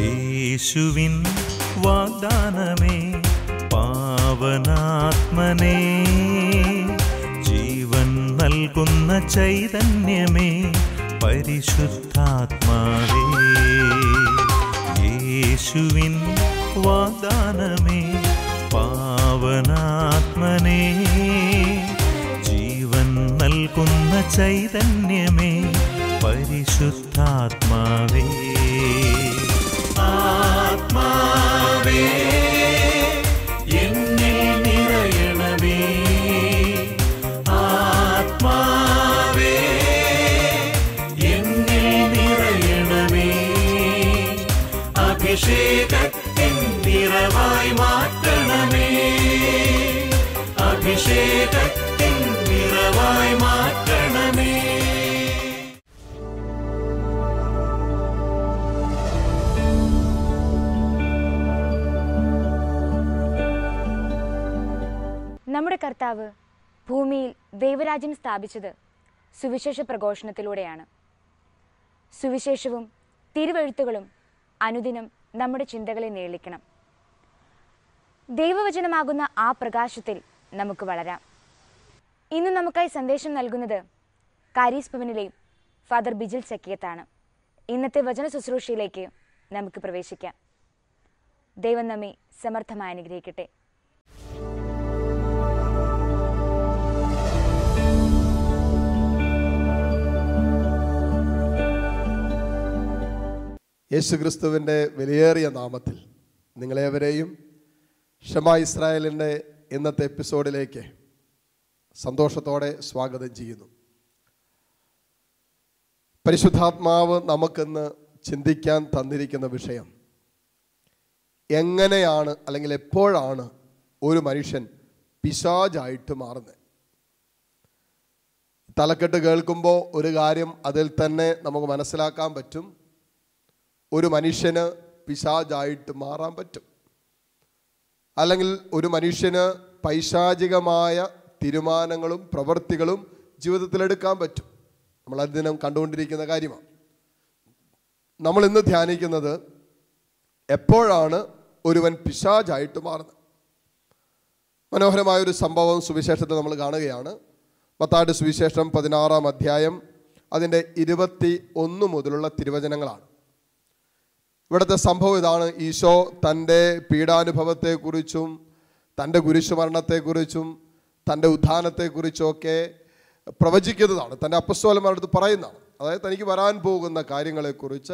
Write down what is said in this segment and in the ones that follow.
യേശുവിൻ വാഗ്ദാനമേ പാവനാത്മനേ ജീവൻ നൽകുന്ന ചൈതന്യമേ പരിശുദ്ധാത്മാവേ. യേശുവിൻ വാഗ്ദാനമേ പാവനാത്മനേ ജീവൻ നൽകുന്ന ചൈതന്യമേ പരിശുദ്ധാത്മാവേ. ആത്മാവേ. കർത്താവ് ഭൂമിയിൽ ദൈവരാജ്യം സ്ഥാപിച്ചത് സുവിശേഷ പ്രഘോഷണത്തിലൂടെയാണ്. സുവിശേഷവും തിരുവെഴുത്തുകളും അനുദിനം നമ്മുടെ ചിന്തകളെ നേളിക്കണം ദൈവവചനമാകുന്ന ആ പ്രകാശത്തിൽ നമുക്ക് വളരാം. ഇന്ന് നമുക്കായി സന്ദേശം നൽകുന്നത് കാരീസ് ഭവനിലെ ഫാദർ ബിജിൽ ചക്കിയത്താണ് ഇന്നത്തെ വചന ശുശ്രൂഷയിലേക്ക് നമുക്ക് പ്രവേശിക്കാം. ദൈവം നമ്മെ സമർത്ഥമായി അനുഗ്രഹിക്കട്ടെ. യേശുക്രിസ്തുവിന്റെ വിലയേറിയ നാമത്തിൽ നിങ്ങളേവരെയും ഷമ ഇസ്രായേലിന്റെ ഇന്നത്തെ എപ്പിസോഡിലേക്ക് സന്തോഷത്തോടെ സ്വാഗതം ചെയ്യുന്നു. പരിശുദ്ധാത്മാവ് നമുക്കിന്ന് ചിന്തിക്കാൻ തന്നിരിക്കുന്ന വിഷയം എങ്ങനെയാണ് അല്ലെങ്കിൽ എപ്പോഴാണ് ഒരു മനുഷ്യൻ പിശാജായിട്ട് മാറുന്നത്? തലക്കെട്ട് കേൾക്കുമ്പോൾ ഒരു കാര്യം അതിൽ തന്നെ നമുക്ക് മനസ്സിലാക്കാൻ പറ്റും. ഒരു മനുഷ്യന് പിശാചായിട്ട് മാറാൻ പറ്റും. അല്ലെങ്കിൽ ഒരു മനുഷ്യന് പൈശാചികമായ തീരുമാനങ്ങളും പ്രവൃത്തികളും ജീവിതത്തിലെടുക്കാൻ പറ്റും. നമ്മൾ അതിനം കണ്ടുകൊണ്ടിരിക്കുന്ന കാര്യമാണ്. നമ്മൾ ഇന്ന് ധ്യാനിക്കുന്നത് എപ്പോഴാണ് ഒരുവൻ പിശാചായിട്ട് മാറുന്നത്? മനോഹരമായ ഒരു സംഭവം സുവിശേഷത്തിൽ നമ്മൾ കാണുകയാണ്. മത്താട് സുവിശേഷം പതിനാറാം അധ്യായം അതിന്റെ ഇരുപത്തി ഒന്ന് മുതലുള്ള തിരുവചനങ്ങളാണ്. ഇവിടുത്തെ സംഭവം ഇതാണ്. ഈശോ തന്റെ പീഡാനുഭവത്തെക്കുറിച്ചും തന്റെ കുരിശുമരണത്തെക്കുറിച്ചും തന്റെ ഉത്ഥാനത്തെക്കുറിച്ചുമൊക്കെ പ്രവചിക്കുന്നതാണ്. തന്റെ അപ്പസ്തോലന്മാരടുത്ത് പറയുന്നതാണ്. അതായത് തനിക്ക് വരാൻ പോകുന്ന കാര്യങ്ങളെക്കുറിച്ച്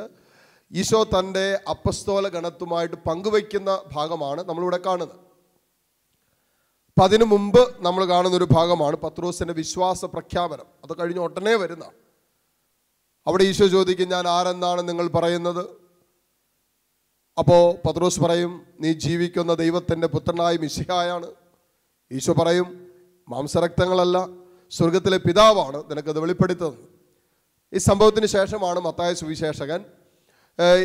ഈശോ തന്റെ അപ്പസ്തോല ഗണത്തുമായിട്ട് പങ്കുവയ്ക്കുന്ന ഭാഗമാണ് നമ്മളിവിടെ കാണുന്നത്. അപ്പം അതിനു മുമ്പ് നമ്മൾ കാണുന്ന ഒരു ഭാഗമാണ് പത്രോസിന്റെ വിശ്വാസ പ്രഖ്യാപനം. അത് കഴിഞ്ഞ് ഉടനെ വരുന്നതാണ്. അവിടെ ഈശോ ചോദിക്കും ഞാൻ ആരെന്നാണ് നിങ്ങൾ പറയുന്നത്? അപ്പോൾ പത്രോസ് പറയും നീ ജീവിക്കുന്ന ദൈവത്തിന്റെ പുത്രനായ മിശിഹായാണ്. ഈശോ പറയും മാംസരക്തങ്ങളല്ല സ്വർഗത്തിലെ പിതാവാണ് നിനക്കത് വെളിപ്പെടുത്തുന്നത്. ഈ സംഭവത്തിന് ശേഷമാണ് മത്തായ സുവിശേഷകൻ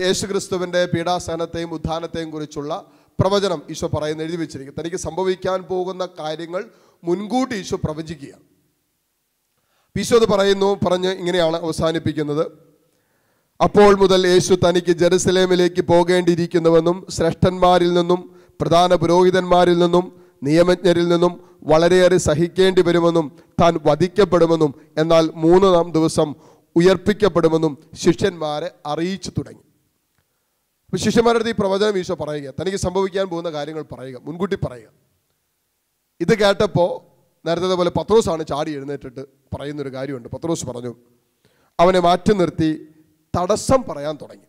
യേശു ക്രിസ്തുവിന്റെ പീഡാസഹനത്തെയും ഉത്ഥാനത്തെയും കുറിച്ചുള്ള പ്രവചനം ഈശോ പറയുന്ന എഴുതി വെച്ചിരിക്കും തനിക്ക് സംഭവിക്കാൻ പോകുന്ന കാര്യങ്ങൾ മുൻകൂട്ടി ഈശോ പ്രവചിക്കുക. ഈശോ അത് പറയുന്നു പറഞ്ഞ് ഇങ്ങനെയാണ് അവസാനിപ്പിക്കുന്നത്. അപ്പോൾ മുതൽ യേശു തനിക്ക് ജെറുസലേമിലേക്ക് പോകേണ്ടിയിരിക്കുന്നുവെന്നും ശ്രേഷ്ഠന്മാരിൽ നിന്നും പ്രധാന പുരോഹിതന്മാരിൽ നിന്നും നിയമജ്ഞരിൽ നിന്നും വളരെയേറെ സഹിക്കേണ്ടി വരുമെന്നും താൻ വധിക്കപ്പെടുമെന്നും എന്നാൽ മൂന്നാം ദിവസം ഉയർപ്പിക്കപ്പെടുമെന്നും ശിഷ്യന്മാരെ അറിയിച്ചു തുടങ്ങി. അപ്പോൾ ശിഷ്യന്മാരുടെ അടുത്ത് ഈ പ്രവചനം ഈശോ പറയുക തനിക്ക് സംഭവിക്കാൻ പോകുന്ന കാര്യങ്ങൾ പറയുക മുൻകൂട്ടി പറയുക. ഇത് കേട്ടപ്പോൾ നേരത്തെ പോലെ പത്രോസാണ് ചാടി എഴുന്നേറ്റിട്ട് പറയുന്നൊരു കാര്യമുണ്ട്. പത്രോസ് പറഞ്ഞു അവനെ മാറ്റി നിർത്തി തടസ്സം പറയാൻ തുടങ്ങി.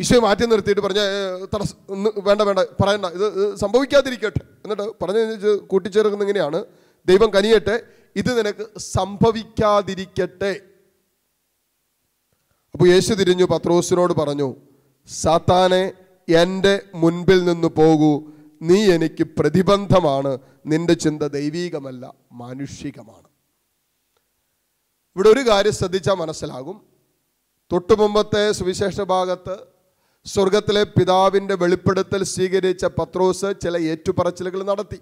ഈശോയെ മാറ്റി നിർത്തിയിട്ട് പറഞ്ഞ തടസ്സം വേണ്ട വേണ്ട പറയണ്ട ഇത് സംഭവിക്കാതിരിക്കട്ടെ. എന്നിട്ട് പറഞ്ഞു കൂട്ടിച്ചേർക്കുന്ന ഇങ്ങനെയാണ്. ദൈവം കനിയട്ടെ ഇത് നിനക്ക് സംഭവിക്കാതിരിക്കട്ടെ. അപ്പോൾ യേശു തിരിഞ്ഞു പത്രോസിനോട് പറഞ്ഞു സാത്താനെ എന്റെ മുൻപിൽ നിന്ന് പോകൂ. നീ എനിക്ക് പ്രതിബന്ധമാണ്. നിന്റെ ചിന്ത ദൈവീകമല്ല മാനുഷികമാണ്. ഇവിടെ ഒരു കാര്യം ശ്രദ്ധിച്ചാൽ മനസ്സിലാകും. തൊട്ടു മുമ്പത്തെ സുവിശേഷ ഭാഗത്ത് സ്വർഗത്തിലെ പിതാവിന്റെ വെളിപ്പെടുത്തൽ സ്വീകരിച്ച പത്രോസ് ചില ഏറ്റുപറച്ചിലുകൾ നടത്തി.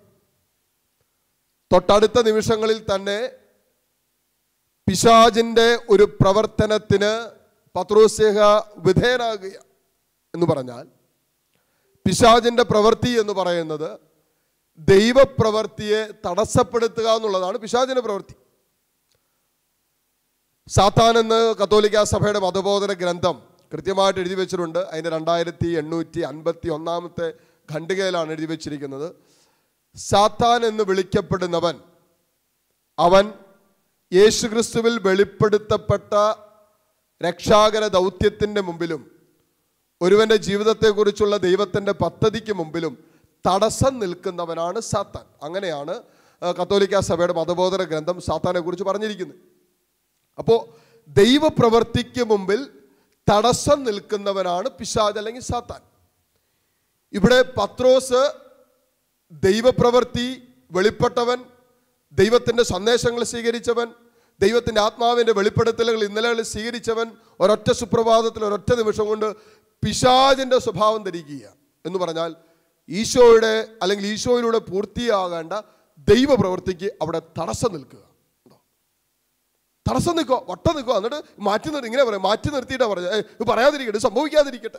തൊട്ടടുത്ത നിമിഷങ്ങളിൽ തന്നെ പിശാജിന്റെ ഒരു പ്രവർത്തനത്തിന് പത്രോസ്യഹ വിധേയനാകുക എന്ന് പറഞ്ഞാൽ പിശാജിന്റെ പ്രവൃത്തി എന്ന് പറയുന്നത് ദൈവപ്രവൃത്തിയെ തടസ്സപ്പെടുത്തുക എന്നുള്ളതാണ് പിശാജിന്റെ പ്രവൃത്തി. സാത്താൻ എന്ന് കത്തോലിക്ക സഭയുടെ മതബോധന ഗ്രന്ഥം കൃത്യമായിട്ട് എഴുതി വെച്ചിട്ടുണ്ട്. അതിന്റെ രണ്ടായിരത്തി എണ്ണൂറ്റി അൻപത്തി ഒന്നാമത്തെ ഖണ്ഡികയിലാണ് എഴുതി വെച്ചിരിക്കുന്നത്. സാത്താൻ എന്ന് വിളിക്കപ്പെടുന്നവൻ അവൻ യേശുക്രിസ്തുവിൽ വെളിപ്പെടുത്തപ്പെട്ട രക്ഷാകര ദൗത്യത്തിന്റെ മുമ്പിലും ഒരുവന്റെ ജീവിതത്തെക്കുറിച്ചുള്ള ദൈവത്തിന്റെ പദ്ധതിക്ക് മുമ്പിലും തടസ്സം നിൽക്കുന്നവനാണ് സാത്താൻ. അങ്ങനെയാണ് കത്തോലിക്ക സഭയുടെ മതബോധന ഗ്രന്ഥം സാത്താനെ കുറിച്ച് പറഞ്ഞിരിക്കുന്നത്. അപ്പോൾ ദൈവപ്രവർത്തിക്ക് മുമ്പിൽ തടസ്സം നിൽക്കുന്നവനാണ് പിശാജ് അല്ലെങ്കിൽ സാത്താൻ ഇവിടെ പത്രോസ് ദൈവപ്രവർത്തി വെളിപ്പെട്ടവൻ ദൈവത്തിന്റെ സന്ദേശങ്ങൾ സ്വീകരിച്ചവൻ ദൈവത്തിന്റെ ആത്മാവിന്റെ വെളിപ്പെടുത്തലുകൾ ഇന്നലകളിൽ സ്വീകരിച്ചവൻ ഒരൊറ്റ സുപ്രഭാതത്തിൽ ഒരൊറ്റ നിമിഷം കൊണ്ട് പിശാജിന്റെ സ്വഭാവം ധരിക്കുക എന്ന് പറഞ്ഞാൽ ഈശോയുടെ അല്ലെങ്കിൽ ഈശോയിലൂടെ പൂർത്തിയാകേണ്ട ദൈവപ്രവൃത്തിക്ക് അവിടെ തടസ്സം നിൽക്കുക? തടസ്സം നിൽക്കുക വട്ടം നിൽക്കുക. എന്നിട്ട് മാറ്റി നിർത്തി ഇങ്ങനെ പറയാം മാറ്റി നിർത്തിയിട്ടാ "ഏയ്, ഇത് പറയാതിരിക്കട്ടെ സംഭവിക്കാതിരിക്കട്ടെ.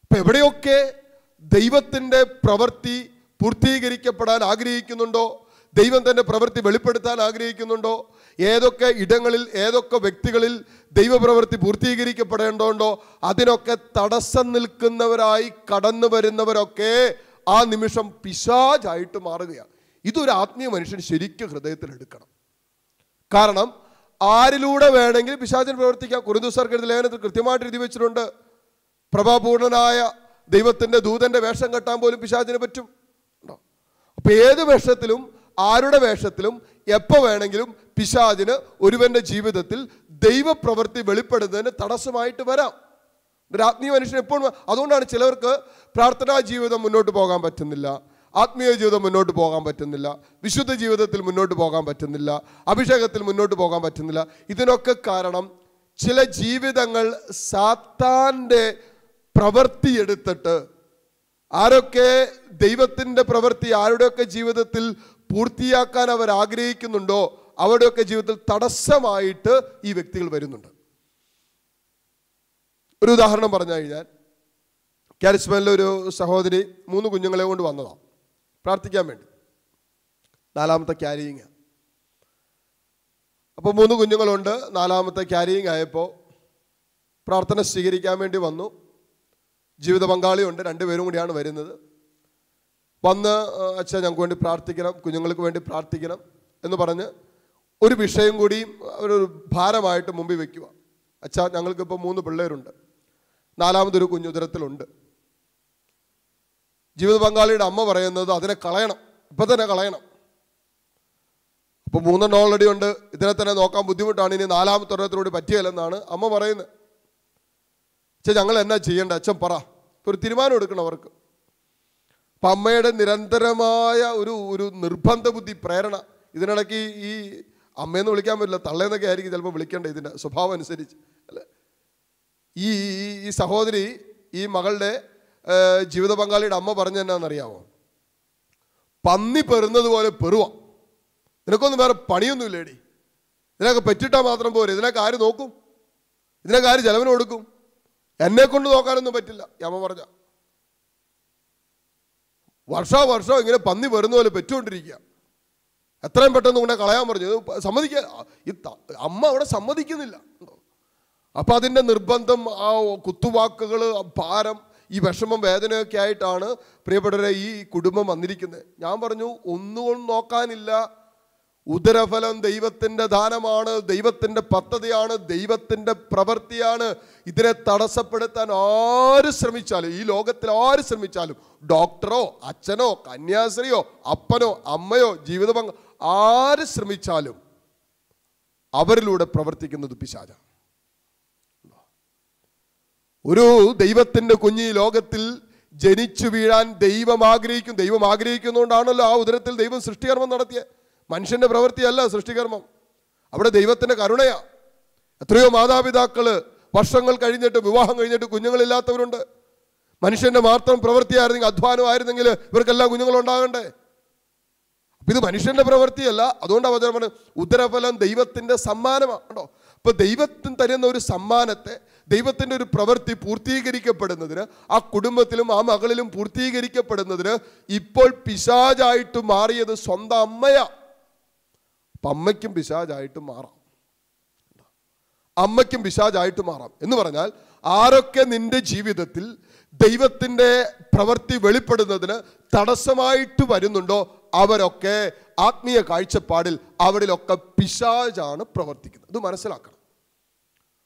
അപ്പൊ എവിടെയൊക്കെ ദൈവത്തിന്റെ പ്രവൃത്തി പൂർത്തീകരിക്കപ്പെടാൻ ആഗ്രഹിക്കുന്നുണ്ടോ? ദൈവം തന്റെ പ്രവൃത്തി വെളിപ്പെടുത്താൻ ആഗ്രഹിക്കുന്നുണ്ടോ? ഏതൊക്കെ ഇടങ്ങളിൽ ഏതൊക്കെ വ്യക്തികളിൽ ദൈവപ്രവൃത്തി പൂർത്തീകരിക്കപ്പെടേണ്ടതുണ്ടോ? അതിനൊക്കെ തടസ്സം നിൽക്കുന്നവരായി കടന്നു വരുന്നവരൊക്കെ ആ നിമിഷം പിശാജായിട്ട് മാറുകയാണ്. ഇതൊരു ആത്മീയ മനുഷ്യൻ ശരിക്കും ഹൃദയത്തിൽ എടുക്കണം. കാരണം ആരിലൂടെ വേണമെങ്കിൽ പിശാചിന് പ്രവർത്തിക്കാം. കുറുദുസർക്ക് എഴുതി ലേഖനത്തിൽ കൃത്യമായിട്ട് എഴുതി വെച്ചിട്ടുണ്ട്. പ്രഭാപൂർണനായ ദൈവത്തിന്റെ ദൂതന്റെ വേഷം കെട്ടാൻ പോലും പിശാചിന് പറ്റും. ഉണ്ടോ? അപ്പൊ ഏത് വേഷത്തിലും ആരുടെ വേഷത്തിലും എപ്പോൾ വേണമെങ്കിലും പിശാചിന് ഒരുവന്റെ ജീവിതത്തിൽ ദൈവപ്രവൃത്തി വെളിപ്പെടുന്നതിന് തടസ്സമായിട്ട് വരാം. ഒരു ആത്മീയ മനുഷ്യൻ എപ്പോഴും അതുകൊണ്ടാണ് ചിലർക്ക് പ്രാർത്ഥനാ ജീവിതം മുന്നോട്ട് പോകാൻ പറ്റുന്നില്ല. ആത്മീയ ജീവിതം മുന്നോട്ട് പോകാൻ പറ്റുന്നില്ല. വിശുദ്ധ ജീവിതത്തിൽ മുന്നോട്ട് പോകാൻ പറ്റുന്നില്ല. അഭിഷേകത്തിൽ മുന്നോട്ട് പോകാൻ പറ്റുന്നില്ല. ഇതിനൊക്കെ കാരണം ചില ജീവിതങ്ങൾ സാത്താന്റെ പ്രവൃത്തി എടുത്തിട്ട് ആരൊക്കെ ദൈവത്തിന്റെ പ്രവൃത്തി ആരുടെയൊക്കെ ജീവിതത്തിൽ പൂർത്തിയാക്കാൻ അവർ ആഗ്രഹിക്കുന്നുണ്ടോ അവരുടെയൊക്കെ ജീവിതത്തിൽ തടസ്സമായിട്ട് ഈ വ്യക്തികൾ വരുന്നുണ്ട്. ഒരു ഉദാഹരണം പറഞ്ഞു കഴിഞ്ഞാൽ കാരിസ്മനിലെ ഒരു സഹോദരി മൂന്ന് കുഞ്ഞുങ്ങളെ കൊണ്ട് വന്നതാണ് പ്രാർത്ഥിക്കാൻ വേണ്ടി. നാലാമത്തെ ക്യാരിയിങ് അപ്പോൾ മൂന്ന് കുഞ്ഞുങ്ങളുണ്ട്. നാലാമത്തെ ക്യാരിയിങ് ആയപ്പോൾ പ്രാർത്ഥന സ്വീകരിക്കാൻ വേണ്ടി വന്നു. ജീവിത പങ്കാളിയുണ്ട്. രണ്ടുപേരും കൂടിയാണ് വരുന്നത്. വന്ന് അച്ഛൻ അച്ഛാ ഞങ്ങൾക്ക് വേണ്ടി പ്രാർത്ഥിക്കണം. കുഞ്ഞുങ്ങൾക്ക് വേണ്ടി പ്രാർത്ഥിക്കണം എന്ന് പറഞ്ഞ് ഒരു വിഷയം കൂടി ഒരു ഭാരമായിട്ട് മുമ്പിൽ വെക്കുക. അച്ഛാ ഞങ്ങൾക്കിപ്പോൾ മൂന്ന് പിള്ളേരുണ്ട്. നാലാമതൊരു കുഞ്ഞുദരത്തിലുണ്ട് ജീവിത പങ്കാളിയുടെ അമ്മ പറയുന്നത് അതിനെ കളയണം. ഇപ്പം തന്നെ കളയണം. അപ്പോൾ മൂന്നെണ്ണം ഓൾറെഡി ഉണ്ട്. ഇതിനെ തന്നെ നോക്കാൻ ബുദ്ധിമുട്ടാണ്. ഇനി നാലാമത്തെ ഒരെണ്ണത്തിനോട് പറ്റിയല്ലെന്നാണ് അമ്മ പറയുന്നത്. അച്ഛൻ ഞങ്ങൾ എന്നാ ചെയ്യേണ്ട? അച്ഛൻ പറ. ഒരു തീരുമാനം എടുക്കണം അവർക്ക്. അപ്പം അമ്മയുടെ നിരന്തരമായ ഒരു ഒരു നിർബന്ധ ബുദ്ധി പ്രേരണ ഇതിനിടയ്ക്ക് ഈ അമ്മയെന്ന് വിളിക്കാൻ പറ്റില്ല തള്ളേന്നൊക്കെ ആയിരിക്കും ചിലപ്പോൾ വിളിക്കേണ്ടത് ഇതിന്റെ സ്വഭാവം അനുസരിച്ച്. അല്ലേ? ഈ ഈ- സഹോദരി ഈ മകളുടെ ജീവിത പങ്കാളിയുടെ അമ്മ പറഞ്ഞു എന്നാണെന്നറിയാമോ പന്നി പെറുന്നത് പോലെ പെറുവ. നിനക്കൊന്നും വേറെ പണിയൊന്നുമില്ലേടി? ഇതിനൊക്കെ പറ്റിട്ടാൽ മാത്രം പോരെ. ഇതിനൊക്കെ ആര് നോക്കും? ഇതിനൊക്കെ ആര് ചെലവിന് കൊടുക്കും? എന്നെ കൊണ്ട് നോക്കാനൊന്നും പറ്റില്ല അമ്മ പറഞ്ഞ. വർഷാ വർഷോ ഇങ്ങനെ പന്നി വരുന്ന പോലെ പെറ്റുകൊണ്ടിരിക്കുക. എത്രയും പെട്ടെന്ന് കൊണ്ടേ കളയാൻ പറഞ്ഞു. സമ്മതിക്കുക അമ്മ അവിടെ സമ്മതിക്കുന്നില്ല. അപ്പൊ അതിന്റെ നിർബന്ധം ആ കുത്തുവാക്കുകൾ ഭാരം ഈ വിഷമം വേദനയൊക്കെ ആയിട്ടാണ് പ്രിയപ്പെട്ടവരെ ഈ കുടുംബം വന്നിരിക്കുന്നത്. ഞാൻ പറഞ്ഞു ഒന്നുകൊണ്ട് നോക്കാനില്ല. ഉദരഫലം ദൈവത്തിന്റെ ദാനമാണ് ദൈവത്തിന്റെ പദ്ധതിയാണ് ദൈവത്തിന്റെ പ്രവൃത്തിയാണ്. ഇതിനെ തടസ്സപ്പെടുത്താൻ ആര് ശ്രമിച്ചാലും ഈ ലോകത്തിൽ ആര് ശ്രമിച്ചാലും ഡോക്ടറോ അച്ഛനോ കന്യാസ്ത്രീയോ അപ്പനോ അമ്മയോ ജീവിത ആര് ശ്രമിച്ചാലും അവരിലൂടെ പ്രവർത്തിക്കുന്നത് പിശാച ഒരു ദൈവത്തിന്റെ കുഞ്ഞി ലോകത്തിൽ ജനിച്ചു വീഴാൻ ദൈവം ആഗ്രഹിക്കും. ദൈവം ആഗ്രഹിക്കുന്നതുകൊണ്ടാണല്ലോ ആ ഉദരത്തിൽ ദൈവം സൃഷ്ടികർമ്മം നടത്തിയത് മനുഷ്യന്റെ പ്രവൃത്തിയല്ല സൃഷ്ടികർമ്മം. അവിടെ ദൈവത്തിന്റെ കരുണയാ. എത്രയോ മാതാപിതാക്കൾ വർഷങ്ങൾ കഴിഞ്ഞിട്ട് വിവാഹം കഴിഞ്ഞിട്ട് കുഞ്ഞുങ്ങളില്ലാത്തവരുണ്ട്. മനുഷ്യന്റെ മാത്രം പ്രവൃത്തിയായിരുന്നെങ്കിൽ അധ്വാനമായിരുന്നെങ്കിൽ ഇവർക്കെല്ലാം കുഞ്ഞുങ്ങളുണ്ടാകണ്ടേ? അപ്പം ഇത് മനുഷ്യന്റെ പ്രവൃത്തിയല്ല. അതുകൊണ്ട് അവതരണം ഉദരഫലം ദൈവത്തിന്റെ സമ്മാനമാണ് കേട്ടോ അപ്പം ദൈവത്തിന് തരുന്ന ഒരു സമ്മാനത്തെ ദൈവത്തിന്റെ ഒരു പ്രവൃത്തി പൂർത്തീകരിക്കപ്പെടുന്നതിന് ആ കുടുംബത്തിലും ആ മകളിലും പൂർത്തീകരിക്കപ്പെടുന്നതിന് ഇപ്പോൾ പിശാജായിട്ട് മാറിയത് സ്വന്തം അമ്മയാ. അമ്മയ്ക്കും പിശാജായിട്ട് മാറാം. അമ്മയ്ക്കും പിശാജായിട്ട് മാറാം. എന്ന് പറഞ്ഞാൽ ആരൊക്കെ നിന്റെ ജീവിതത്തിൽ ദൈവത്തിന്റെ പ്രവൃത്തി വെളിപ്പെടുന്നതിന് തടസ്സമായിട്ട് വരുന്നുണ്ടോ അവരൊക്കെ ആത്മീയ കാഴ്ചപ്പാടിൽ അവരിലൊക്കെ പിശാജാണ് പ്രവർത്തിക്കുന്നത്. ഇത് മനസ്സിലാക്കണം.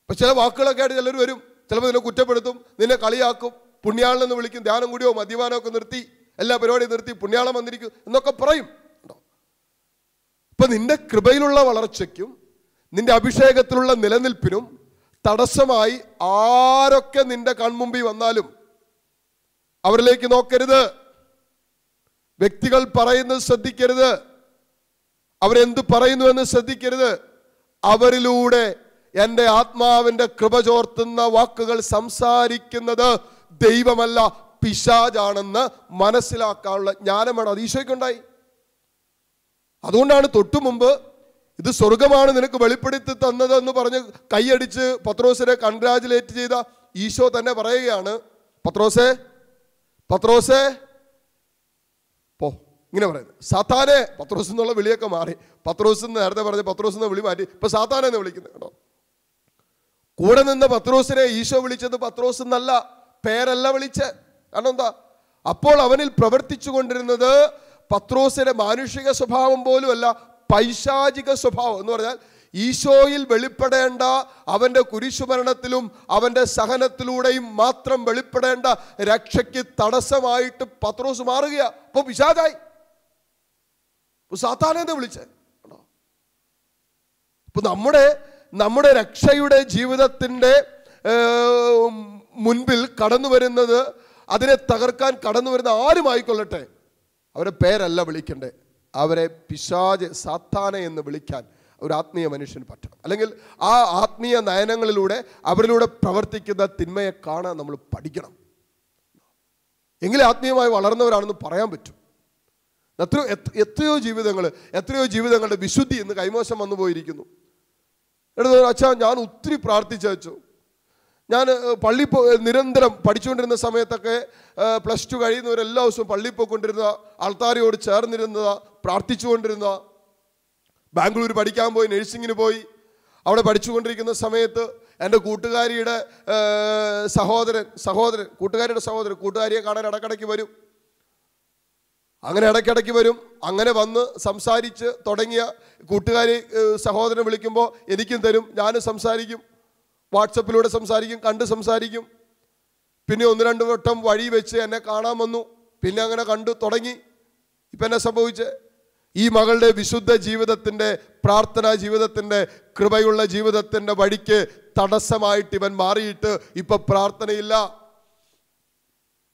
അപ്പൊ ചില വാക്കുകളൊക്കെ ആയിട്ട് ചിലർ വരും. ചിലപ്പോൾ നിന്നെ കുറ്റപ്പെടുത്തും നിന്നെ കളിയാക്കും പുണ്യാളെന്ന് വിളിക്കും ധ്യാനം കൂടിയോ മദ്യപാനോ ഒക്കെ നിർത്തി എല്ലാ പരിപാടിയും നിർത്തി പുണ്യാളം വന്നിരിക്കും എന്നൊക്കെ പറയും. കേട്ടോ നിന്റെ കൃപയിലുള്ള വളർച്ചയ്ക്കും നിന്റെ അഭിഷേകത്തിലുള്ള നിലനിൽപ്പിനും തടസ്സമായി ആരൊക്കെ നിന്റെ കൺമുമ്പിൽ വന്നാലും അവരിലേക്ക് നോക്കരുത്. വ്യക്തികൾ പറയുന്നത് ശ്രദ്ധിക്കരുത്. അവരെന്ത് പറയുന്നു എന്ന് ശ്രദ്ധിക്കരുത്. അവരിലൂടെ എന്റെ ആത്മാവിന്റെ കൃപ ചോർത്തുന്ന വാക്കുകൾ സംസാരിക്കുന്നത് ദൈവമല്ല പിശാജാണെന്ന് മനസ്സിലാക്കാനുള്ള ജ്ഞാനം വേണം അത് അതുകൊണ്ടാണ് തൊട്ടു മുമ്പ് ഇത് സ്വർഗമാണ് നിനക്ക് വെളിപ്പെടുത്തി തന്നത് എന്ന് പറഞ്ഞ് കൈയടിച്ച് പത്രോസിനെ കൺഗ്രാജുലേറ്റ് ചെയ്ത ഈശോ തന്നെ പറയുകയാണ് പത്രോസേ പത്രോസേ. പോ ഇങ്ങനെ പറയുന്നത് സാത്താനെ പത്രോസ് എന്നുള്ള വിളിയൊക്കെ മാറി. പത്രോസ് എന്ന് നേരത്തെ പറഞ്ഞ പത്രോസ് എന്ന് വിളി മാറ്റി. ഇപ്പൊ സാത്താനെ എന്ന് വിളിക്കുന്നത് കേട്ടോ. കൂടെ നിന്ന് പത്രോസിനെ ഈശോ വിളിച്ചത് പത്രോസ് എന്നല്ല പേരല്ല വിളിച്ച് കാരണം എന്താ അപ്പോൾ അവനിൽ പ്രവർത്തിച്ചു കൊണ്ടിരുന്നത് പത്രോസിന്റെ മാനുഷിക സ്വഭാവം പോലുമല്ല പൈശാചിക സ്വഭാവം എന്ന് പറഞ്ഞാൽ ഈശോയിൽ വെളിപ്പെടേണ്ട അവന്റെ കുരിശുമരണത്തിലും അവന്റെ സഹനത്തിലൂടെയും മാത്രം വെളിപ്പെടേണ്ട രക്ഷയ്ക്ക് തടസ്സമായിട്ട് പത്രോസ് മാറുകയാ. അപ്പൊ വിശാചായി സാത്താനെന്താ വിളിച്ചേ? ഇപ്പൊ നമ്മുടെ നമ്മുടെ രക്ഷയുടെ ജീവിതത്തിന്റെ മുൻപിൽ കടന്നു വരുന്നത് അതിനെ തകർക്കാൻ കടന്നു വരുന്ന ആരുമായിക്കൊള്ളട്ടെ അവരെ പേരല്ല വിളിക്കണ്ടേ. അവരെ പിശാജ് സാത്താന എന്ന് വിളിക്കാൻ ഒരു ആത്മീയ മനുഷ്യൻ പറ്റണം. അല്ലെങ്കിൽ ആ ആത്മീയ നയനങ്ങളിലൂടെ അവരിലൂടെ പ്രവർത്തിക്കുന്ന തിന്മയെ കാണാൻ നമ്മൾ പഠിക്കണം. എങ്കിലും ആത്മീയമായി വളർന്നവരാണെന്ന് പറയാൻ പറ്റും. എത്രയോ എത്രയോ ജീവിതങ്ങൾ എത്രയോ ജീവിതങ്ങളുടെ വിശുദ്ധി ഇന്ന് കൈമോശം വന്നു പോയിരിക്കുന്നു എടുത്തു അച്ഛാ ഞാൻ ഒത്തിരി പ്രാർത്ഥിച്ചു വെച്ചു. ഞാൻ പള്ളി പോ നിരന്തരം പഠിച്ചുകൊണ്ടിരുന്ന സമയത്തൊക്കെ പ്ലസ് ടു കഴിയുന്നവർ എല്ലാ ദിവസവും പള്ളിയിൽ പോയിക്കൊണ്ടിരുന്ന ആൾക്കാരോട് ചേർന്നിരുന്ന പ്രാർത്ഥിച്ചുകൊണ്ടിരുന്ന ബാംഗ്ലൂർ പഠിക്കാൻ പോയി നഴ്സിങ്ങിന് പോയി. അവിടെ പഠിച്ചുകൊണ്ടിരിക്കുന്ന സമയത്ത് എന്റെ കൂട്ടുകാരിയുടെ സഹോദരൻ സഹോദരൻ കൂട്ടുകാരിയുടെ സഹോദരൻ കൂട്ടുകാരിയെ കാണാൻ ഇടക്കിടയ്ക്ക് വരും. അങ്ങനെ ഇടയ്ക്കിടയ്ക്ക് വരും. അങ്ങനെ വന്ന് സംസാരിച്ച് തുടങ്ങിയ കൂട്ടുകാരി സഹോദരൻ വിളിക്കുമ്പോൾ എനിക്കും തരും. ഞാനും സംസാരിക്കും. വാട്സപ്പിലൂടെ സംസാരിക്കും കണ്ട് സംസാരിക്കും. പിന്നെ ഒന്ന് രണ്ട് വട്ടം വഴി വെച്ച് എന്നെ കാണാൻ വന്നു. പിന്നെ അങ്ങനെ കണ്ടു തുടങ്ങി. ഇപ്പം എന്നെ സംഭവിച്ച്? ഈ മകളുടെ വിശുദ്ധ ജീവിതത്തിന്റെ പ്രാർത്ഥനാ ജീവിതത്തിന്റെ കൃപയുള്ള ജീവിതത്തിന്റെ വഴിക്ക് തടസ്സമായിട്ട് ഇവൻ മാറിയിട്ട് ഇപ്പം പ്രാർത്ഥനയില്ല.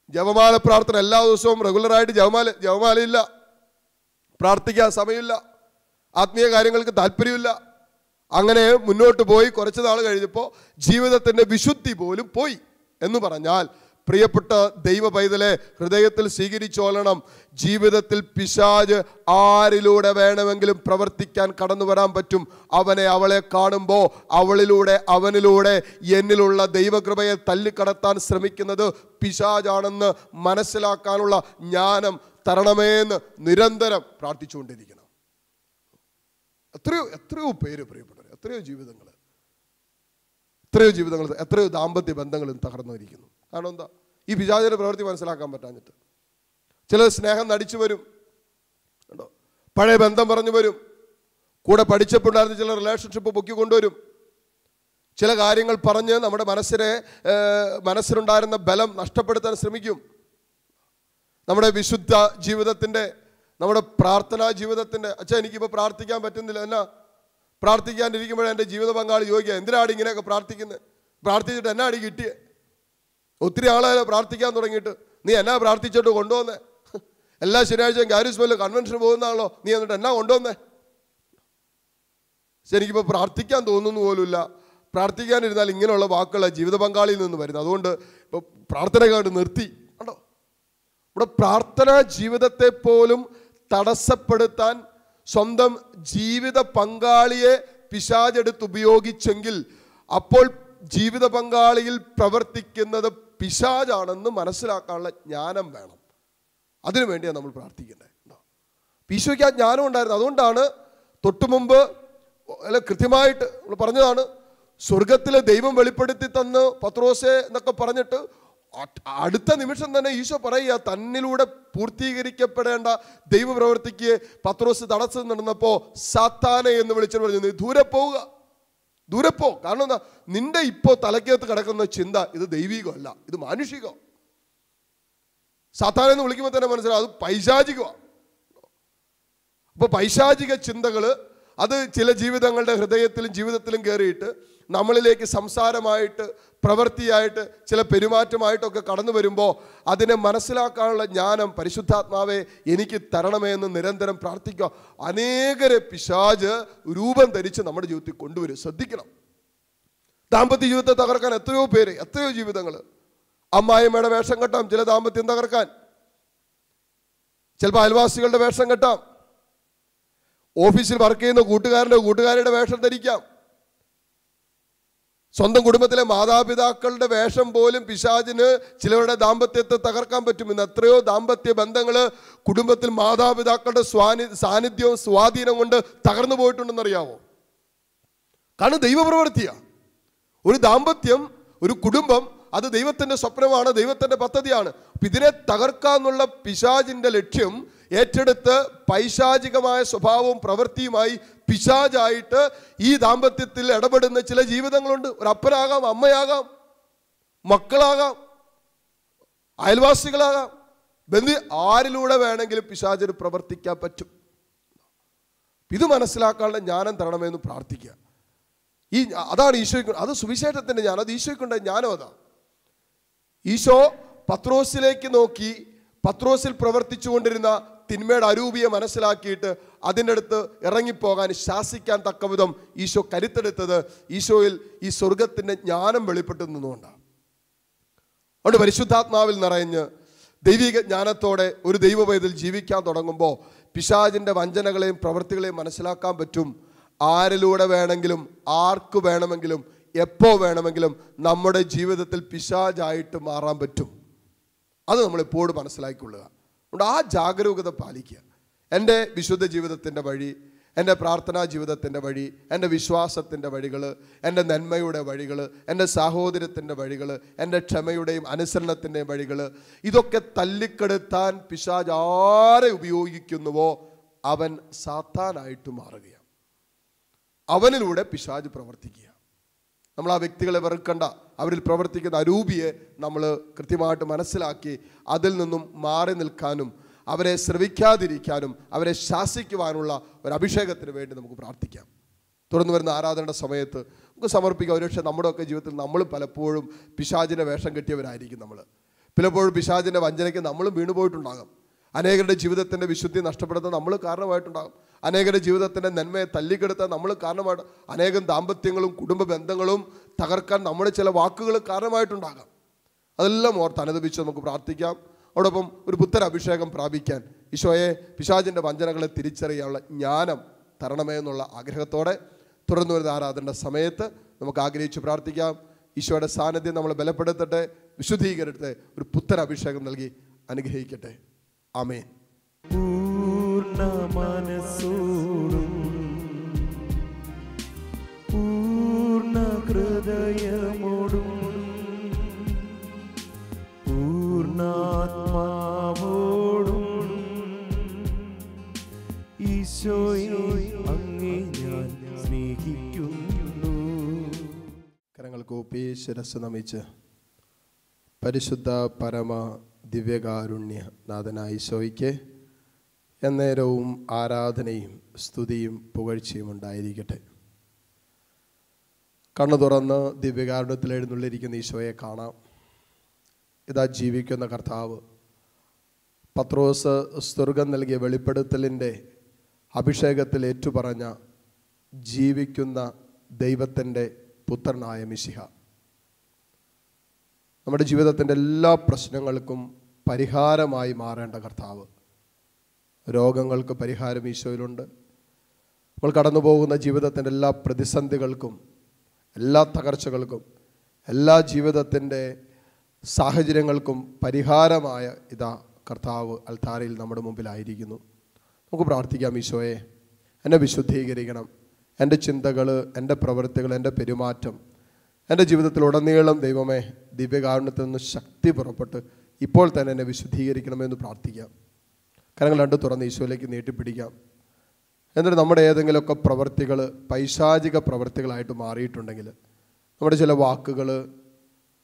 ജപമാല പ്രാർത്ഥന എല്ലാ ദിവസവും റെഗുലറായിട്ട് ജപമാല ജപമാലയില്ല. പ്രാർത്ഥിക്കാൻ സമയമില്ല. ആത്മീയ കാര്യങ്ങൾക്ക് താല്പര്യമില്ല. അങ്ങനെ മുന്നോട്ട് പോയി കുറച്ച് നാൾ കഴിഞ്ഞപ്പോൾ ജീവിതത്തിന്റെ വിശുദ്ധി പോലും പോയി എന്ന് പറഞ്ഞാൽ പ്രിയപ്പെട്ട ദൈവ പൈതലെ ഹൃദയത്തിൽ സ്വീകരിച്ചോളണം ജീവിതത്തിൽ പിശാജ് ആരിലൂടെ വേണമെങ്കിലും പ്രവർത്തിക്കാൻ കടന്നു വരാൻ പറ്റും. അവനെ അവളെ കാണുമ്പോൾ അവളിലൂടെ അവനിലൂടെ എന്നിലുള്ള ദൈവകൃപയെ തല്ലിക്കടത്താൻ ശ്രമിക്കുന്നത് പിശാജാണെന്ന് മനസ്സിലാക്കാനുള്ള ജ്ഞാനം തരണമേന്ന് നിരന്തരം പ്രാർത്ഥിച്ചുകൊണ്ടിരിക്കണം. എത്രയോ എത്രയോ പേര് പ്രിയപ്പെട്ടവർ എത്രയോ ജീവിതങ്ങൾ എത്രയോ ജീവിതങ്ങൾ എത്രയോ ദാമ്പത്യ ബന്ധങ്ങളും തകർന്നിരിക്കുന്നു. കാരണം എന്താ ഈ പിശാചിന്റെ പ്രവൃത്തി മനസ്സിലാക്കാൻ പറ്റാഞ്ഞിട്ട്. ചിലർ സ്നേഹം നടിച്ചു വരും. കണ്ടോ? പഴയ ബന്ധം പറഞ്ഞു വരും. കൂടെ പഠിച്ചപ്പോണ്ടായിരുന്ന ചില റിലേഷൻഷിപ്പ് പൊക്കി കൊണ്ടുവരും. ചില കാര്യങ്ങൾ പറഞ്ഞ് നമ്മുടെ മനസ്സിനെ മനസ്സിലുണ്ടായിരുന്ന ബലം നഷ്ടപ്പെടുത്താൻ ശ്രമിക്കും. നമ്മുടെ വിശുദ്ധ ജീവിതത്തിന്റെ നമ്മുടെ പ്രാർത്ഥനാ ജീവിതത്തിന്റെ അച്ഛാ എനിക്കിപ്പോൾ പ്രാർത്ഥിക്കാൻ പറ്റുന്നില്ല. എന്നാ? പ്രാർത്ഥിക്കാണ്ടിരിക്കുമ്പോഴേ എന്റെ ജീവിത പങ്കാളി ചോദിക്കുക എന്തിനാണ് ഇങ്ങനെയൊക്കെ പ്രാർത്ഥിക്കുന്നത് പ്രാർത്ഥിച്ചിട്ട് എന്നാടി കിട്ടിയേ? ഒത്തിരി ആളെ പ്രാർത്ഥിക്കാൻ തുടങ്ങിയിട്ട്. നീ എന്നാ പ്രാർത്ഥിച്ചിട്ട് കൊണ്ടുവന്നേ? എല്ലാ ശനിയാഴ്ചയും കാരിസ്മയിൽ കൺവെൻഷന് പോകുന്നതാണല്ലോ. നീ എന്നിട്ട് എന്നാ കൊണ്ടുവന്നേ? പക്ഷെ എനിക്കിപ്പോൾ പ്രാർത്ഥിക്കാൻ തോന്നുന്നു പോലുമില്ല. പ്രാർത്ഥിക്കാനിരുന്നാൽ ഇങ്ങനെയുള്ള വാക്കുകൾ ജീവിത പങ്കാളിയിൽ നിന്ന് വരുന്നത് അതുകൊണ്ട് ഇപ്പോൾ പ്രാർത്ഥന കണ്ട് നിർത്തി. കണ്ടോ? ഇവിടെ പ്രാർത്ഥനാ ജീവിതത്തെ പോലും തടസ്സപ്പെടുത്താൻ സ്വന്തം ജീവിത പങ്കാളിയെ പിശാചെടുത്ത് ഉപയോഗിച്ചെങ്കിൽ അപ്പോൾ ജീവിത പങ്കാളിയിൽ പ്രവർത്തിക്കുന്നത് പിശാചാണെന്ന് മനസ്സിലാക്കാനുള്ള ജ്ഞാനം വേണം. അതിനു വേണ്ടിയാണ് നമ്മൾ പ്രാർത്ഥിക്കേണ്ടത്. ഈശോയ്ക്ക് ആ ജ്ഞാനം ഉണ്ടായിരുന്നു. അതുകൊണ്ടാണ് തൊട്ടു മുമ്പ് അല്ല കൃത്യമായിട്ട് നമ്മൾ പറഞ്ഞതാണ് സ്വർഗത്തിലെ ദൈവം വെളിപ്പെടുത്തി തന്ന് പത്രോസെ എന്നൊക്കെ പറഞ്ഞിട്ട് അടുത്ത നിമിഷം തന്നെ ഈശോ പറയുക തന്നിലൂടെ പൂർത്തീകരിക്കപ്പെടേണ്ട ദൈവപ്രവർത്തിക്ക് പത്രോസ് തടസ്സം നടന്നപ്പോൾ സാത്താനെ എന്ന് വിളിച്ചു പറഞ്ഞു ദൂരെ പോവുക. ദൂരെ കാരണം എന്താ? നിന്റെ ഇപ്പോ തലക്കകത്ത് കിടക്കുന്ന ചിന്ത ഇത് ദൈവികമല്ല ഇത് മാനുഷികം. സാധാരണ എന്ന് വിളിക്കുമ്പോൾ തന്നെ മനസ്സിലാവും അത് പൈശാചികമാണ് അപ്പോൾ പൈശാചിക ചിന്തകൾ അത് ചില ജീവിതങ്ങളുടെ ഹൃദയത്തിലും ജീവിതത്തിലും കയറിയിട്ട് നമ്മളിലേക്ക് സംസാരമായിട്ട് പ്രവൃത്തിയായിട്ട് ചില പെരുമാറ്റമായിട്ടൊക്കെ കടന്നു വരുമ്പോൾ അതിനെ മനസ്സിലാക്കാനുള്ള ജ്ഞാനം പരിശുദ്ധാത്മാവെ എനിക്ക് തരണമേ എന്ന് നിരന്തരം പ്രാർത്ഥിക്കുക. അനേകരെ പിശാജ് രൂപം ധരിച്ച് നമ്മുടെ ജീവിതത്തിൽ കൊണ്ടുവരും. ശ്രദ്ധിക്കണം. ദാമ്പത്യ ജീവിതത്തെ തകർക്കാൻ എത്രയോ പേര് എത്രയോ ജീവിതങ്ങൾ. അമ്മായിമ്മയുടെ വേഷം കെട്ടാം ചില ദാമ്പത്യം തകർക്കാൻ. ചിലപ്പോൾ അയൽവാസികളുടെ വേഷം കെട്ടാം. ഓഫീസിൽ വർക്ക് ചെയ്യുന്ന കൂട്ടുകാരന്റെ കൂട്ടുകാരുടെ വേഷം ധരിക്കാം. സ്വന്തം കുടുംബത്തിലെ മാതാപിതാക്കളുടെ വേഷം പോലും പിശാചിന് ചിലവരുടെ ദാമ്പത്യത്തെ തകർക്കാൻ പറ്റും ഇന്ന് എത്രയോ ദാമ്പത്യ ബന്ധങ്ങൾ കുടുംബത്തിൽ മാതാപിതാക്കളുടെ സ്വാനി സാന്നിധ്യവും സ്വാധീനം കൊണ്ട് തകർന്നു പോയിട്ടുണ്ടെന്നറിയാമോ കാരണം ദൈവപ്രവൃത്തിയാണ് ഒരു ദാമ്പത്യം ഒരു കുടുംബം അത് ദൈവത്തിന്റെ സ്വപ്നമാണ് ദൈവത്തിന്റെ പദ്ധതിയാണ്. ഇതിനെ തകർക്കാന്നുള്ള പിശാജിന്റെ ലക്ഷ്യം ഏറ്റെടുത്ത് പൈശാചികമായ സ്വഭാവവും പ്രവൃത്തിയുമായി പിശാജായിട്ട് ഈ ദാമ്പത്യത്തിൽ ഇടപെടുന്ന ചില ജീവിതങ്ങളുണ്ട്. ഒരു അപ്പനാകാം അമ്മയാകാം മക്കളാകാം അയൽവാസികളാകാം. ബന്ധു ആരിലൂടെ വേണമെങ്കിലും പിശാചിന് പ്രവർത്തിക്കാൻ പറ്റും. ഇത് മനസ്സിലാക്കാനുള്ള ജ്ഞാനം തരണമെന്ന് പ്രാർത്ഥിക്കുക. ഈ അതാണ് ഈശോയ്ക്ക് അത് സുവിശേഷത്തിന്റെ ജ്ഞാനം അത് ഈശോയ്ക്കുണ്ട ജ്ഞാനം അതാ. ഈശോ പത്രോസിലേക്ക് നോക്കി പത്രോസിൽ പ്രവർത്തിച്ചുകൊണ്ടിരുന്ന തിന്മയുടെ അരൂപിയെ മനസ്സിലാക്കിയിട്ട് അതിന്റെ അടുത്ത് ഇറങ്ങിപ്പോകാൻ ശാസിക്കാൻ തക്കവിധം ഈശോ കരുത്തെടുത്തത് ഈശോയിൽ ഈ സ്വർഗത്തിന്റെ ജ്ഞാനം വെളിപ്പെട്ടു നിന്നുകൊണ്ടാണ്. അതുകൊണ്ട് പരിശുദ്ധാത്മാവിൽ നിറഞ്ഞ് ദൈവിക ജ്ഞാനത്തോടെ ഒരു ദൈവവേദിൽ ജീവിക്കാൻ തുടങ്ങുമ്പോൾ പിശാചിന്റെ വഞ്ചനകളെയും പ്രവൃത്തികളെയും മനസ്സിലാക്കാൻ പറ്റും. ആരിലൂടെ വേണമെങ്കിലും ആർക്ക് വേണമെങ്കിലും എപ്പോൾ വേണമെങ്കിലും നമ്മുടെ ജീവിതത്തിൽ പിശാചായിട്ട് മാറാൻ പറ്റും. അത് നമ്മൾ എപ്പോഴും മനസ്സിലാക്കിക്കൊള്ളുക. അതുകൊണ്ട് ആ ജാഗരൂകത പാലിക്കുക. എന്റെ വിശുദ്ധ ജീവിതത്തിന്റെ വഴി എന്റെ പ്രാർത്ഥനാ ജീവിതത്തിന്റെ വഴി എന്റെ വിശ്വാസത്തിന്റെ വഴികൾ എന്റെ നന്മയുടെ വഴികൾ എന്റെ സാഹോദര്യത്തിന്റെ വഴികൾ എന്റെ ക്ഷമയുടെയും അനുസരണത്തിന്റെയും വഴികൾ ഇതൊക്കെ തല്ലിക്കെടുത്താൻ പിശാജ് ആരെ ഉപയോഗിക്കുന്നുവോ അവൻ സാത്താനായിട്ട് മാറുകയാണ്. അവനിലൂടെ പിശാജ് പ്രവർത്തിക്കുക. നമ്മൾ ആ വ്യക്തികളെ വെറുക്കണ്ട. അവരിൽ പ്രവർത്തിക്കുന്ന അരൂപിയെ നമ്മൾ കൃത്യമായിട്ട് മനസ്സിലാക്കി അതിൽ നിന്നും മാറി നിൽക്കാനും അവരെ ശ്രവിക്കാതിരിക്കാനും അവരെ ശാസിക്കുവാനുള്ള ഒരു അഭിഷേകത്തിന് വേണ്ടി നമുക്ക് പ്രാർത്ഥിക്കാം. തുറന്നു വരുന്ന ആരാധനയുടെ സമയത്ത് നമുക്ക് സമർപ്പിക്കാം. ഒരുപക്ഷെ നമ്മുടെയൊക്കെ ജീവിതത്തിൽ നമ്മൾ പലപ്പോഴും പിശാചിന്റെ വേഷം കെട്ടിയവരായിരിക്കും നമ്മൾ. പലപ്പോഴും പിശാചിന്റെ വഞ്ചനയ്ക്ക് നമ്മളും വീണുപോയിട്ടുണ്ടാകും. അനേകരുടെ ജീവിതത്തിന്റെ വിശുദ്ധി നഷ്ടപ്പെടുന്നത് നമ്മൾ കാരണമായിട്ടുണ്ടാകും. അനേകരുടെ ജീവിതത്തിന്റെ നന്മയെ തല്ലിക്കെടുത്താൻ നമ്മൾ കാരണമായിട്ട് അനേകം ദാമ്പത്യങ്ങളും കുടുംബ ബന്ധങ്ങളും തകർക്കാൻ നമ്മുടെ ചില വാക്കുകൾ കാരണമായിട്ടുണ്ടാകാം. അതെല്ലാം ഓർത്ത് അനുദപിച്ച് നമുക്ക് പ്രാർത്ഥിക്കാം. അതോടൊപ്പം ഒരു പുത്തൻ അഭിഷേകം പ്രാപിക്കാൻ ഈശോയെ പിശാചിന്റെ വഞ്ചനകളെ തിരിച്ചറിയാനുള്ള ജ്ഞാനം തരണമേ എന്നുള്ള ആഗ്രഹത്തോടെ തുടർന്നു വരുന്ന ആരാധന സമയത്ത് നമുക്ക് ആഗ്രഹിച്ച് പ്രാർത്ഥിക്കാം. ഈശോയുടെ സാന്നിധ്യം നമ്മളെ ബലപ്പെടുത്തട്ടെ വിശുദ്ധീകരട്ടെ ഒരു പുത്തൻ അഭിഷേകം നൽകി അനുഗ്രഹിക്കട്ടെ. ആമേൻ. പൂർണ മനസ്സോടും പൂർണ ഹൃദയമോടും പൂർണാത്മാവോടും ഈശോയെ അങ്ങേ ഞാൻ സ്നേഹിക്കുന്നു. കരങ്ങൾ കോപ്പി ശിരസ് നമിച്ച് പരിശുദ്ധ പരമ ദിവ്യകാരുണ്യ നാഥനായ ഈശോയ്ക്ക് എന്നേരവും ആരാധനയും സ്തുതിയും പുകഴ്ചയും ഉണ്ടായിരിക്കട്ടെ. കണ്ണു തുറന്ന് ദിവ്യകാരുണ്യത്തിൽ എഴുന്നള്ളിരിക്കുന്ന ഈശോയെ കാണാം. ഇതാ ജീവിക്കുന്ന കർത്താവ്. പത്രോസ് സ്വർഗം നൽകിയ വെളിപ്പെടുത്തലിന്റെ അഭിഷേകത്തിൽ ഏറ്റുപറഞ്ഞ ജീവിക്കുന്ന ദൈവത്തിന്റെ പുത്രനായ മിശിഹ. നമ്മുടെ ജീവിതത്തിന്റെ എല്ലാ പ്രശ്നങ്ങൾക്കും പരിഹാരമായി മാറേണ്ട കർത്താവ്. രോഗങ്ങൾക്ക് പരിഹാരം ഈശോയിലുണ്ട്. നമ്മൾ കടന്നു പോകുന്ന ജീവിതത്തിന്റെ എല്ലാ പ്രതിസന്ധികൾക്കും എല്ലാ തകർച്ചകൾക്കും എല്ലാ ജീവിതത്തിന്റെ സാഹചര്യങ്ങൾക്കും പരിഹാരമായ ഇതാ കർത്താവ് അൽത്താരയിൽ നമ്മുടെ മുമ്പിലായിരിക്കുന്നു. നമുക്ക് പ്രാർത്ഥിക്കാം ഈശോയെ. എന്നെ വിശുദ്ധീകരിക്കണം. എന്റെ ചിന്തകൾ എന്റെ പ്രവൃത്തികൾ എന്റെ പെരുമാറ്റം എന്റെ ജീവിതത്തിലുടനീളം ദൈവമേ ദിവ്യകാരുണ്യത്തിൽ നിന്ന് ശക്തി പുറപ്പെട്ട് ഇപ്പോൾ തന്നെ എന്നെ വിശുദ്ധീകരിക്കണമെന്ന് പ്രാർത്ഥിക്കാം. കരങ്ങൾ രണ്ട് തുറന്ന് ഈശോയിലേക്ക് നീട്ടിപ്പിടിക്കാം. എന്നിട്ട് നമ്മുടെ ഏതെങ്കിലുമൊക്കെ പ്രവൃത്തികൾ പൈശാചിക പ്രവൃത്തികളായിട്ട് മാറിയിട്ടുണ്ടെങ്കിൽ നമ്മുടെ ചില വാക്കുകൾ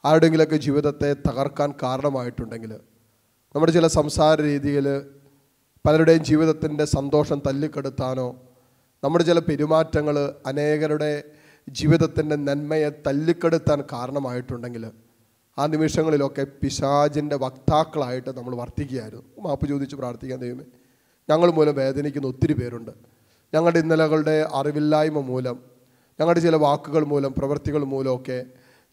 ആരുടെങ്കിലൊക്കെ ജീവിതത്തെ തകർക്കാൻ കാരണമായിട്ടുണ്ടെങ്കിൽ നമ്മുടെ ചില സംസാര രീതിയിൽ പലരുടെയും ജീവിതത്തിന്റെ സന്തോഷം തല്ലിക്കെടുത്താനോ നമ്മുടെ ചില പെരുമാറ്റങ്ങൾ അനേകരുടെ ജീവിതത്തിന്റെ നന്മയെ തല്ലിക്കെടുത്താൻ കാരണമായിട്ടുണ്ടെങ്കിൽ ആ നിമിഷങ്ങളിലൊക്കെ പിശാചിന്റെ വക്താക്കളായിട്ട് നമ്മൾ വർത്തിക്കുകയായിരുന്നു. മാപ്പ് ചോദിച്ച് പ്രാർത്ഥിക്കാൻ ദൈവമേ. ഞങ്ങൾ മൂലം വേദനിക്കുന്ന ഒത്തിരി പേരുണ്ട്. ഞങ്ങളുടെ ഇന്നലകളുടെ അറിവില്ലായ്മ മൂലം ഞങ്ങളുടെ ചില വാക്കുകൾ മൂലം പ്രവൃത്തികൾ മൂലമൊക്കെ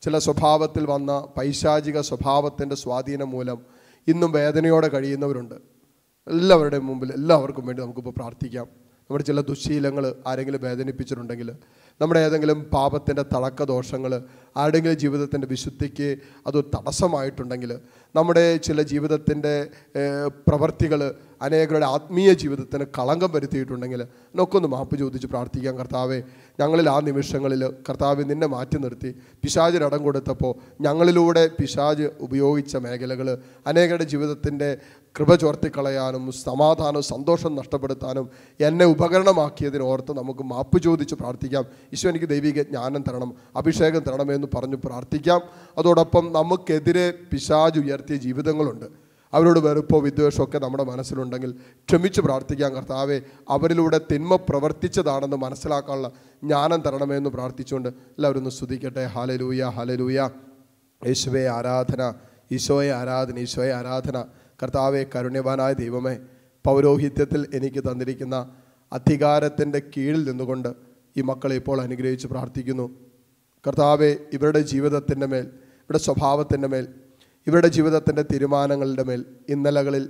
ചില സ്വഭാവത്തിൽ വന്ന പൈശാചിക സ്വഭാവത്തിന്റെ സ്വാധീനം മൂലം ഇന്നും വേദനയോടെ കഴിയുന്നവരുണ്ട്. എല്ലാവരുടെയും മുമ്പിൽ എല്ലാവർക്കും വേണ്ടി നമുക്കിപ്പോൾ പ്രാർത്ഥിക്കാം. നമ്മുടെ ചില ദുശീലങ്ങൾ ആരെങ്കിലും വേദനിപ്പിച്ചിട്ടുണ്ടെങ്കിൽ നമ്മുടെ ഏതെങ്കിലും പാപത്തിന്റെ തളക്കദോഷങ്ങൾ ആരുടെങ്കിലും ജീവിതത്തിന്റെ വിശുദ്ധിക്ക് അത് തടസ്സമായിട്ടുണ്ടെങ്കിൽ നമ്മുടെ ചില ജീവിതത്തിന്റെ പ്രവർത്തികൾ അനേകരുടെ ആത്മീയ ജീവിതത്തിന് കളങ്കം വരുത്തിയിട്ടുണ്ടെങ്കിൽ എന്നൊക്കെയൊന്ന് മാപ്പ് ചോദിച്ച് പ്രാർത്ഥിക്കാം കർത്താവെ. ഞങ്ങളിൽ ആ നിമിഷങ്ങളിൽ കർത്താവ് നിന്നെ മാറ്റി നിർത്തി. പിശാചിനടം കൊടുത്തപ്പോൾ ഞങ്ങളിലൂടെ പിശാജ് ഉപയോഗിച്ച മേഖലകൾ അനേകരുടെ ജീവിതത്തിന്റെ കൃപ ചോർത്തിക്കളയാനും സമാധാനവും സന്തോഷം നഷ്ടപ്പെടുത്താനും എന്നെ ഉപകരണമാക്കിയതിന് ഓർത്ത് നമുക്ക് മാപ്പ് ചോദിച്ച് പ്രാർത്ഥിക്കാം. ഈശോ എനിക്ക് ദൈവിക ജ്ഞാനം തരണം അഭിഷേകം തരണമെന്ന് പറഞ്ഞു പ്രാർത്ഥിക്കാം. അതോടൊപ്പം നമുക്കെതിരെ പിശാജ് ഉയർത്തിയ ജീവിതങ്ങളുണ്ട്. അവരോട് വെറുപ്പോ വിദ്വേഷമോ ഒക്കെ നമ്മുടെ മനസ്സിലുണ്ടെങ്കിൽ ക്ഷമിച്ച് പ്രാർത്ഥിക്കാൻ കർത്താവേ അവരിലൂടെ തിന്മ പ്രവർത്തിച്ചതാണെന്ന് മനസ്സിലാക്കാനുള്ള ജ്ഞാനം തരണമെന്ന് പ്രാർത്ഥിച്ചുകൊണ്ട് എല്ലാവരും ഒന്ന് സ്തുതിക്കട്ടെ. ഹാലലൂയ ഹാലലൂയ യേശുവേ ആരാധന ഈശോയെ ആരാധന ഈശോയെ ആരാധന. കർത്താവെ കരുണ്യവാനായ ദൈവമേ പൗരോഹിത്യത്തിൽ എനിക്ക് തന്നിരിക്കുന്ന അധികാരത്തിന്റെ കീഴിൽ നിന്നുകൊണ്ട് ഈ മക്കളെ ഇപ്പോൾ അനുഗ്രഹിച്ച് പ്രാർത്ഥിക്കുന്നു. കർത്താവെ ഇവരുടെ ജീവിതത്തിന്റെ മേൽ ഇവരുടെ സ്വഭാവത്തിന്റെ മേൽ ഇവരുടെ ജീവിതത്തിന്റെ തീരുമാനങ്ങളുടെ മേൽ ഇന്നലകളിൽ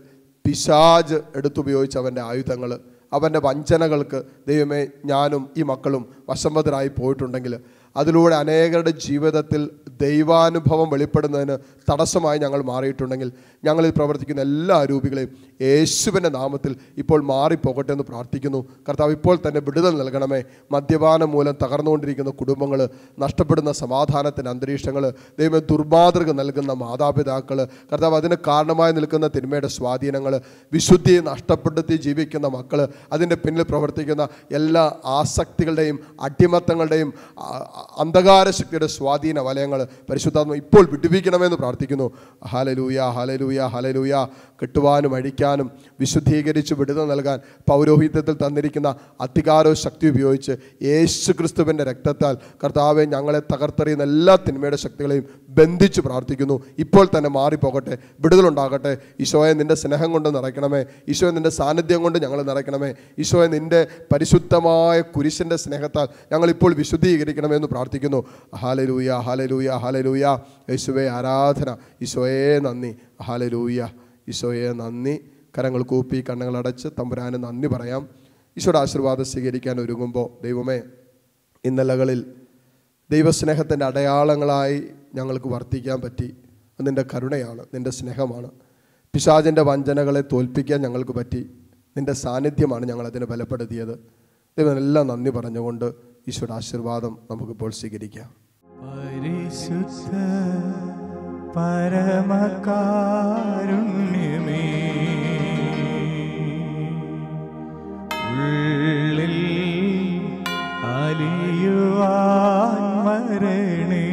പിശാജ് എടുത്തുപയോഗിച്ച അവന്റെ ആയുധങ്ങൾ അവന്റെ വഞ്ചനകൾക്ക് ദൈവമേ ഞാനും ഈ മക്കളും വശംവതരായി പോയിട്ടുണ്ടെങ്കിൽ അതിലൂടെ അനേകരുടെ ജീവിതത്തിൽ ദൈവാനുഭവം വെളിപ്പെടുന്നതിന് തടസ്സമായി ഞങ്ങൾ മാറിയിട്ടുണ്ടെങ്കിൽ ഞങ്ങളിൽ പ്രവർത്തിക്കുന്ന എല്ലാ രൂപികളെയും യേശുവിന്റെ നാമത്തിൽ ഇപ്പോൾ മാറിപ്പോകട്ടെ എന്ന് പ്രാർത്ഥിക്കുന്നു. കർത്താവ് ഇപ്പോൾ തന്നെ വിടുതൽ നൽകണമേ. മദ്യപാനം മൂലം തകർന്നുകൊണ്ടിരിക്കുന്ന കുടുംബങ്ങൾ നഷ്ടപ്പെടുന്ന സമാധാനത്തിന്റെ അന്തരീക്ഷങ്ങൾ ദൈവം ദുർമാതൃക നൽകുന്ന മാതാപിതാക്കൾ കർത്താവ് അതിന് കാരണമായി നിൽക്കുന്ന തിന്മയുടെ സ്വാധീനങ്ങൾ വിശുദ്ധിയെ നഷ്ടപ്പെടുത്തി ജീവിക്കുന്ന മക്കൾ അതിന്റെ പിന്നിൽ പ്രവർത്തിക്കുന്ന എല്ലാ ആസക്തികളുടെയും അടിമത്തങ്ങളുടെയും അന്ധകാര ശക്തിയുടെ സ്വാധീന വലയങ്ങൾ പരിശുദ്ധാത്മ ഇപ്പോൾ വിടുവിക്കണമെന്ന് പ്രാർത്ഥിക്കുന്നു. ഹലലൂയ ഹലലൂയ ഹലലൂയ കെട്ടുവാനും അഴിക്കാനും വിശുദ്ധീകരിച്ച് വിടുത നൽകാൻ പൗരോഹിത്യത്തിൽ തന്നിരിക്കുന്ന അധികാരവും ശക്തി ഉപയോഗിച്ച് യേശു ക്രിസ്തുവിന്റെ രക്തത്താൽ കർത്താവെ ഞങ്ങളെ തകർത്തെറിയുന്ന എല്ലാ തിന്മയുടെ ശക്തികളെയും ബന്ധിച്ച് പ്രാർത്ഥിക്കുന്നു. ഇപ്പോൾ തന്നെ മാറിപ്പോകട്ടെ. വിടുതലുണ്ടാകട്ടെ. ഈശോയെ നിന്റെ സ്നേഹം കൊണ്ട് നിറയ്ക്കണമേ. ഈശോയെ നിന്റെ സാന്നിധ്യം കൊണ്ട് ഞങ്ങൾ നിറയ്ക്കണമേ. ഈശോയെ നിന്റെ പരിശുദ്ധമായ കുരിശിന്റെ സ്നേഹത്താൽ ഞങ്ങളിപ്പോൾ വിശുദ്ധീകരിക്കണമെന്ന് പ്രാർത്ഥിക്കുന്നു. ഹാലലൂയ ഹാലലൂയ ഹാലലൂയ യേശുവേ ആരാധന. ഈശോയെ നന്ദി. ഹാലലൂയ ഈശോയെ നന്ദി. കരങ്ങൾ കൂപ്പി കണ്ണുകളടച്ച് തമ്പുരാന് നന്ദി പറയാം. ഈശോയുടെ ആശീർവാദം സ്വീകരിക്കാൻ ഒരുങ്ങുമ്പോൾ ദൈവമേ ഇന്നലകളിൽ ദൈവസ്നേഹത്തിന്റെ അടയാളങ്ങളായി ഞങ്ങൾക്ക് വർത്തിക്കാൻ പറ്റി. അത് നിന്റെ കരുണയാണ് നിന്റെ സ്നേഹമാണ്. പിശാചിന്റെ വഞ്ചനകളെ തോൽപ്പിക്കാൻ ഞങ്ങൾക്ക് പറ്റി. നിന്റെ സാന്നിധ്യമാണ് ഞങ്ങളതിനെ ബലപ്പെടുത്തിയത്. ദൈവമെല്ലാം നന്ദി പറഞ്ഞുകൊണ്ട് ഈശോയുടെ ആശീർവാദം നമുക്കിപ്പോൾ സ്വീകരിക്കാം. പരമകാരുണ്യമേ ഉള്ളിൽ അലിയുവാൻ മരണേ